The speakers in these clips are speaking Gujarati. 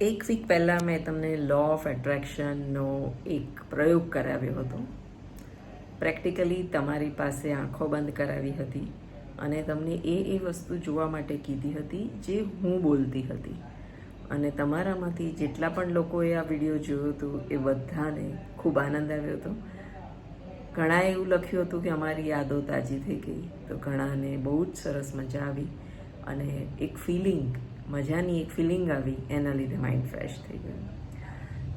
એક વીક પહેલાં મેં તમને લો ઓફ એટ્રેક્શનનો એક પ્રયોગ કરાવ્યો હતો. પ્રેક્ટિકલી તમારી પાસે આંખો બંધ કરાવી હતી અને તમને એ એ વસ્તુ જોવા માટે કીધી હતી જે હું બોલતી હતી. અને તમારામાંથી જેટલા પણ લોકોએ આ વીડિયો જોયો હતો એ બધાને ખૂબ આનંદ આવ્યો હતો. ઘણાએ એવું લખ્યું હતું કે અમારી યાદો તાજી થઈ ગઈ. તો ઘણાને બહુ જ સરસ મજા આવી અને એક ફિલિંગ મજાની એક ફિલિંગ આવી, એના લીધે માઇન્ડ ફ્રેશ થઈ ગયું.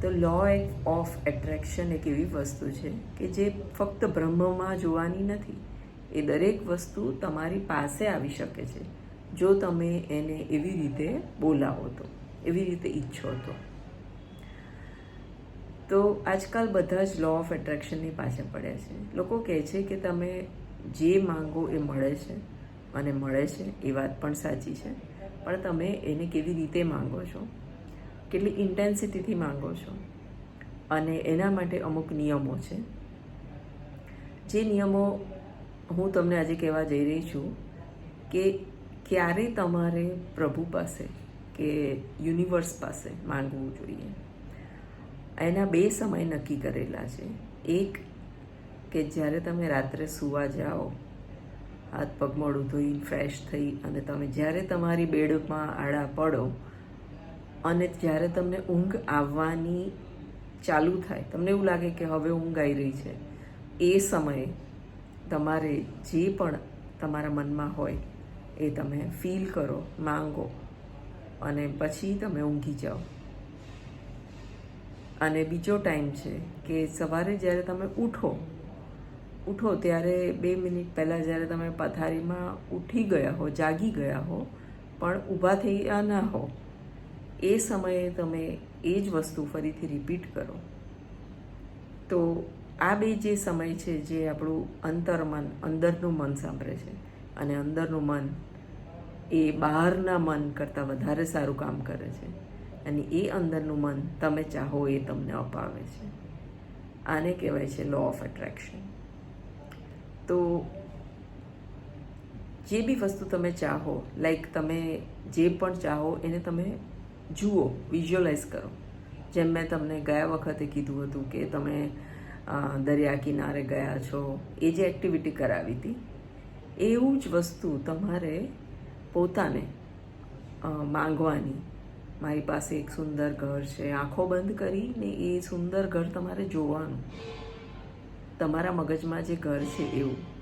તો લો ઓફ એટ્રેક્શન એક એવી વસ્તુ છે કે જે ફક્ત બ્રહ્મમાં જોવાની નથી, એ દરેક વસ્તુ તમારી પાસે આવી શકે છે, જો તમે એને એવી રીતે બોલાવો તો, એવી રીતે ઈચ્છો તો. તો આજકાલ બધા જ લો ઓફ એટ્રેક્શનની પાછળ પડ્યા છે. લોકો કહે છે કે તમે જે માંગો એ મળે છે, અને મળે છે એ વાત પણ સાચી છે. પણ તમે એને કેવી રીતે માંગો છો? કેટલી ઇન્ટેન્સિટીથી માંગો છો? અને એના માટે અમુક નિયમો છે. જે નિયમો હું તમને આજે કહેવા જઈ રહી છું કે ક્યારે તમારે પ્રભુ પાસે કે યુનિવર્સ પાસે માંગવું જોઈએ. એના બે સમય નક્કી કરેલા છે. એક કે જ્યારે તમે રાત્રે સૂવા જાઓ હાથ પગ મોડું ધોઈ ફ્રેશ થઈ અને તમે જ્યારે તમારી બેડમાં આડા પડો અને જ્યારે તમને ઊંઘ આવવાની ચાલુ થાય, તમને એવું લાગે કે હવે ઊંઘ આવી રહી છે, એ સમયે તમારે જે પણ તમારા મનમાં હોય એ તમે ફીલ કરો, માંગો અને પછી તમે ઊંઘી જાઓ. અને બીજો ટાઈમ છે કે સવારે જ્યારે તમે ઉઠો ઉઠો ત્યારે બે મિનિટ પહેલાં જ્યારે તમે પથારીમાં ઉઠી ગયા હો, જાગી ગયા હો, પણ ઊભા થઈ ગયા ના હો, એ સમયે તમે એ જ વસ્તુ ફરીથી રિપીટ કરો. તો આ બે જે સમય છે જે આપણું અંતરમન અંદરનું મન સાંભળે છે અને અંદરનું મન એ બહારના મન કરતાં વધારે સારું કામ કરે છે અને એ અંદરનું મન તમે ચાહો એ તમને અપાવે છે. આને કહેવાય છે લો ઓફ એટ્રેક્શન તો જે બી વસ્તુ તમે ચાહો લાઈક તમે જે પણ ચાહો, એને તમે જુઓ વિઝ્યુઅલાઇઝ કરો. જેમ મેં તમને ગયા વખતે કીધું હતું કે તમે દરિયા કિનારે ગયા છો, એ જે એક્ટિવિટી કરાવી હતી, એવું જ વસ્તુ તમારે પોતાને માંગવાની. મારી પાસે એક સુંદર ઘર છે, આંખો બંધ કરીને એ સુંદર ઘર તમારે જોવાનું. તમારા મગજમાં જે ઘર છે એવું.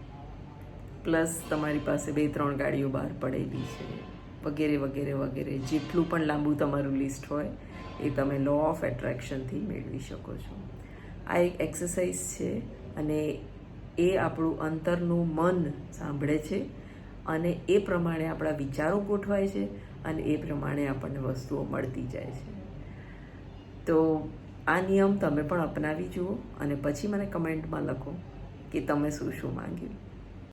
પ્લસ તમારી પાસે બે, ત્રણ ગાડીઓ બહાર પડેલી છે. વગેરે વગેરે વગેરે. જેટલું પણ લાંબુ તમારું લિસ્ટ હોય, એ તમે લો ઓફ એટ્રેક્શનથી મેળવી શકો છો. આ એક એક્સરસાઇઝ છે અને એ આપણું અંતરનું મન સાંભળે છે અને એ પ્રમાણે આપણા વિચારો ગોઠવાય છે અને એ પ્રમાણે આપણને વસ્તુઓ મળતી જાય છે. તો આ નિયમ તમે પણ અપનાવી જુઓ અને પછી મને કમેન્ટમાં લખો કે તમે શું શું માંગ્યું.